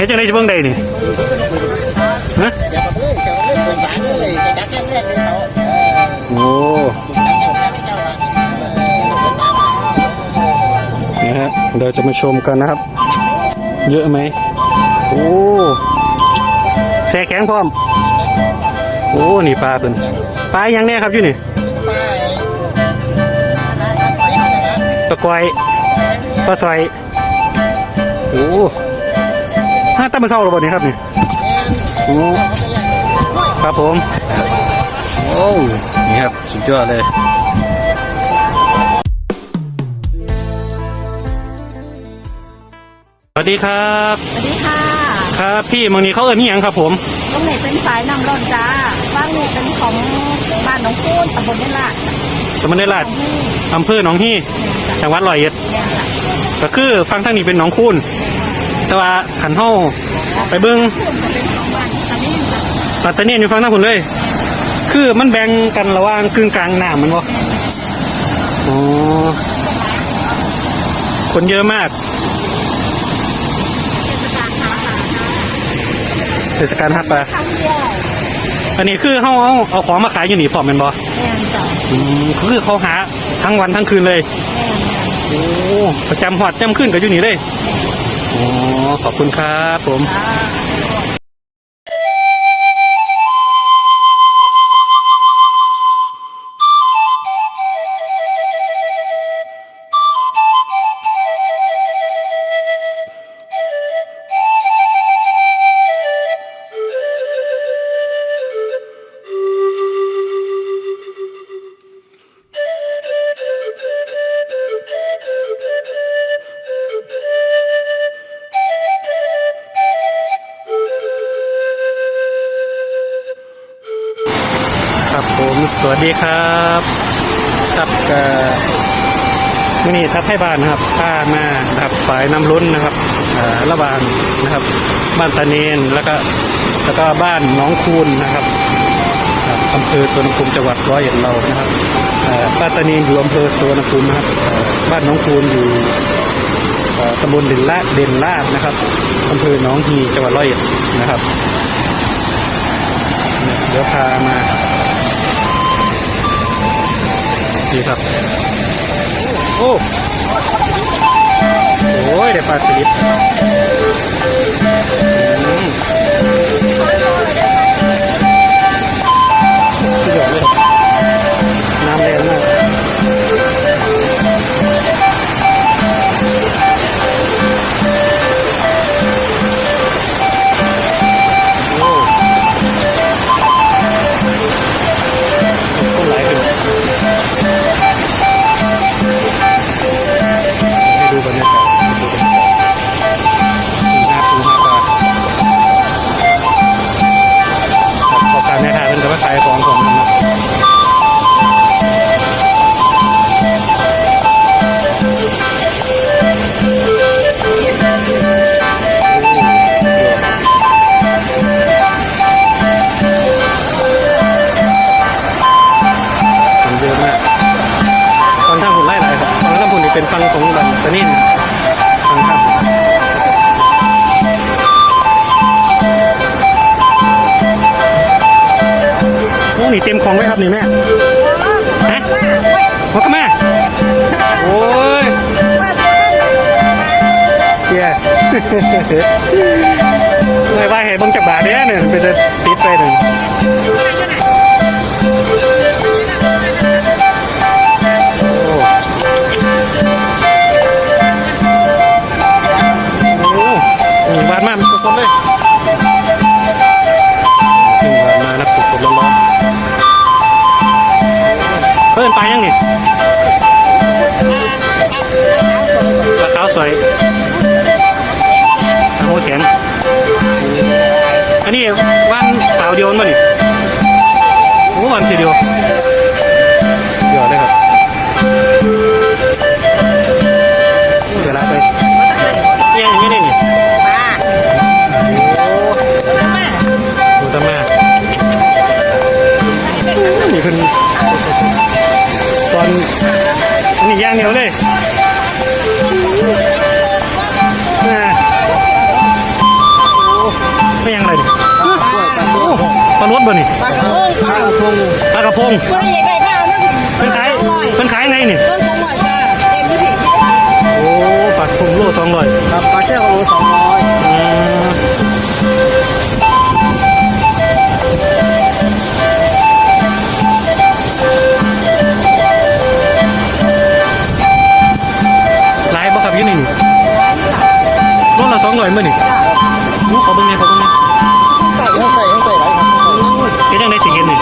ฮ็ดจังได๋สิเบิ้งได้นี่ฮะอย่ามาเพิ่งจะเล่นบนศาลเลยจะดักแค่แรกเลยเขาเออโอ้ดักแค่ข้าเจ้าอะฮะเดี๋ยวจะมาชมกันนะครับ เยอะไหมโอ้แซ่แข็งพร้อม โอ้นี่ปลาเป็นปลาอยังแน่ครับอยู่นี่ป้าปลากวายปลาสอยโอ้ ห้าตั้งมาเศร้าหรือเปล่านี่ครับนี่โอ้ครับผม โอ้นี่ครับ สุดยอดเลยสวัสดีครับ สวัสดีค่ะ ครับพี่เมืองนี้เขาเอิ้นนี่ยังครับผมตรงนี้เป็นสายน้ำร้อนจ้าบ้านนี้เป็นของบ้านหนองคูนตำบลเนลาดสมณเณรลาดอำเภอหนองฮี่จังหวัดร้อยเอ็ดเนี่ยค่ะก็คือฟังทางนี้เป็นหนองคูน แต่ว่าขันเฮาไปเบิ้งคูนจะเป็นของบ้านตอนนี้ค่ะปัตตานีอยู่ฟังทางคุณเลย คือมันแบ่งกันระหว่างกึ่งกลางน้ำมันวะอ๋อคนเยอะมากเทศกาลหาปลาค่ะเทศกาลฮับปลาท่องเที่ยวอันนี้คือเฮาเอาเอาของมาขายอยู่นี่พร้อมแม่นบ่แม่นจ้ะอืมคือเขาหาทั้งวันทั้งคืนเลยแม่นโอ้ประจำหอดจำขึ้นกับอยู่นี่เลย อ๋อขอบคุณครับผม ดีครับครับมื่อนี้ทัพให้บ้านนะครับพามานะครับฝายน้ำล้นนะครับระหว่างนะครับ บ้านตะเนนแล้วก็แล้วก็บ้านน้องคูนนะครับอำเภอสวนภูมิจังหวัดร้อยเอ็ดเรานะครับอ่อบ้านตะเนนอยู่อำเภอสวนภูมินะครับอ่อบ้านน้องคูนอยู่อ่อตำบลเด่นลาดเด่นลาดนะครับอำเภอหนองฮีจังหวัดร้อยเอ็ดนะครับ เดี๋ยวพามา นี่ครับ โอ้โอ้ยได้ปลาสลิดอืมสุด เป็นฟังของบันตะนินฟังท่าโอ้นี่เต็มของไว้ครับนี่แม่ฮะมากันแม่โอ้ยเย้เลยว่าเห็นบังจับบาทเนี่ยเนี่ยเป็นจะติดไปหนึ่งาวซอยข้าวโพดแข็งอันนี้วันสาวเดียวมั้งนี่วันสีเดียวเดียวนะครับเดี๋ยวละไปเอียงอย่างนี้ได้นี่ดูตามานี่เป็นซอนนี่ย่างเหนียวเลย ไม่ยังไรดิปลาล้วนบ่นี่ปลากระพงปลากระพงเป็นขายเป็นขายไงนี่โอ้ปลากระพงโลสองร้อยปลาแช่โลสอง ลอยเมื่อนี่ลูกเขาเบิ่งไงเขาเบิ่งไงไก่เขาไก่เขาไก่ไรครับเป็นยังไงสิเห็นนี่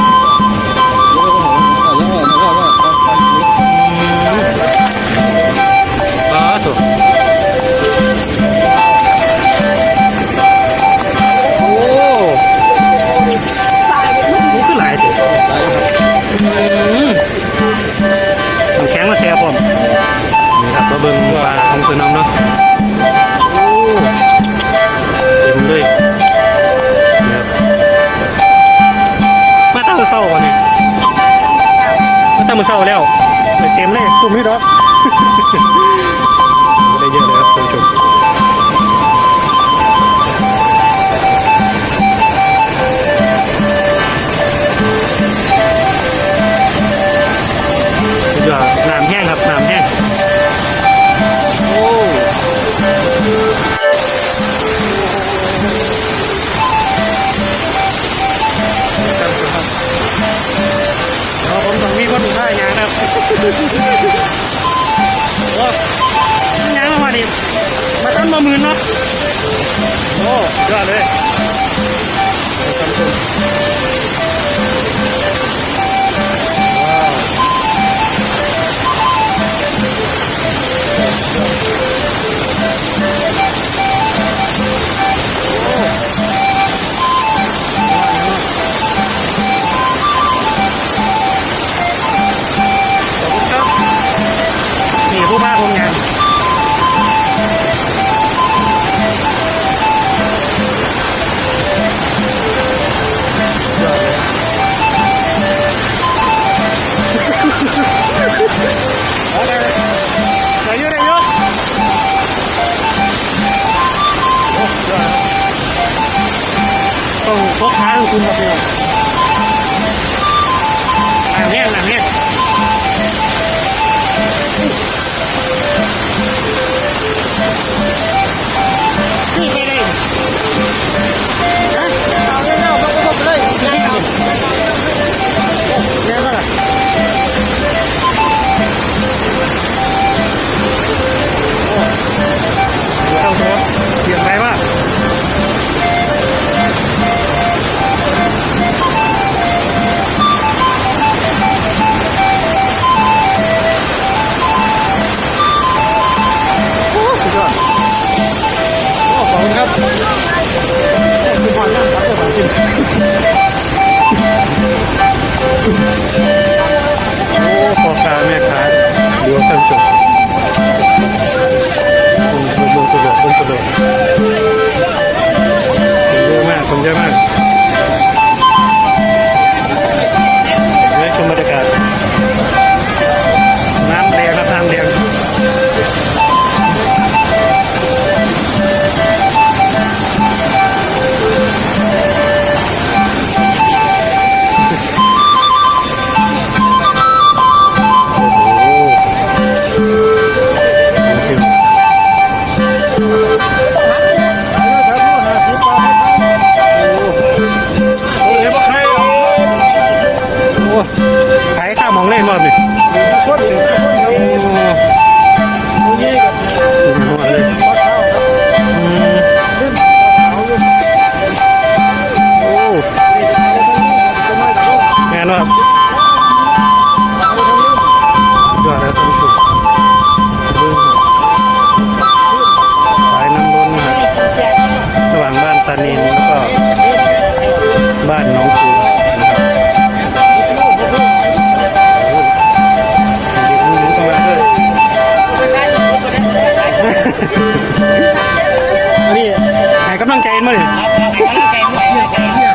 นมาเนี่ย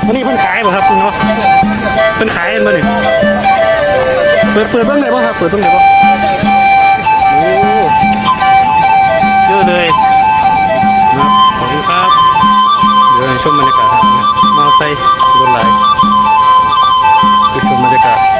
วันนี้เพิ่นขายบ่ครับเนาะเพิ่นขายมาเนี่ยเปิดเปิดเบื้องไหนบ้ครับเปิดต้องไหนบ้างโอ้เยอะเลยนะขอบคุณครับเดี๋ยวชมบรรยากาศนะมาไซบนไหลไปชมบรรยากาศ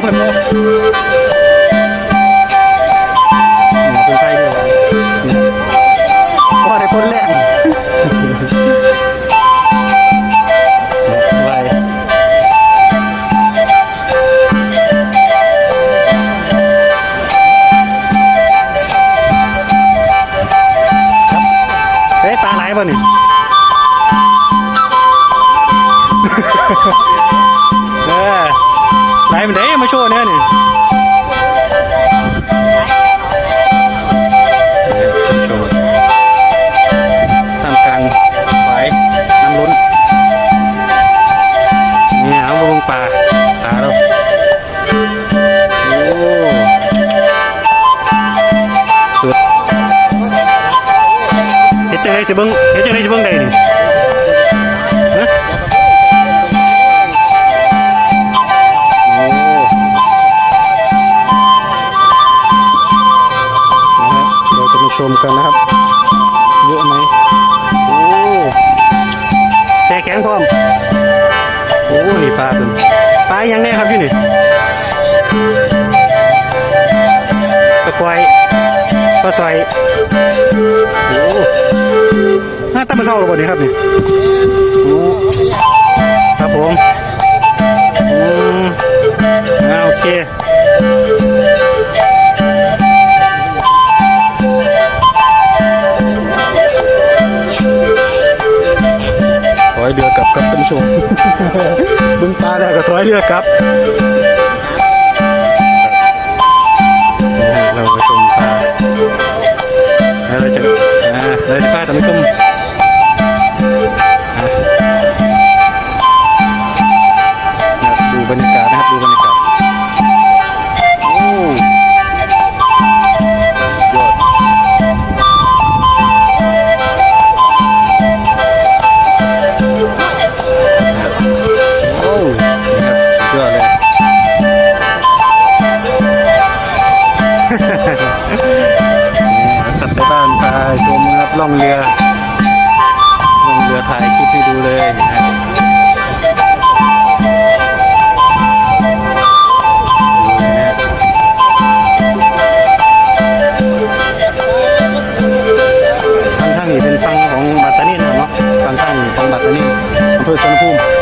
快摸。 ซอยโอ้หน้าตามาเศร้าหรือเปล่านี่ครับนี่โครับผมอืมโอเคถอยเรือกลับครับท่านผู้ชมบึงตาแล้วก็ถอยเรือกลับเรา เราจะอ่เราจะพาท่านผู้ชม 啊，对，咱们就是这么过来的。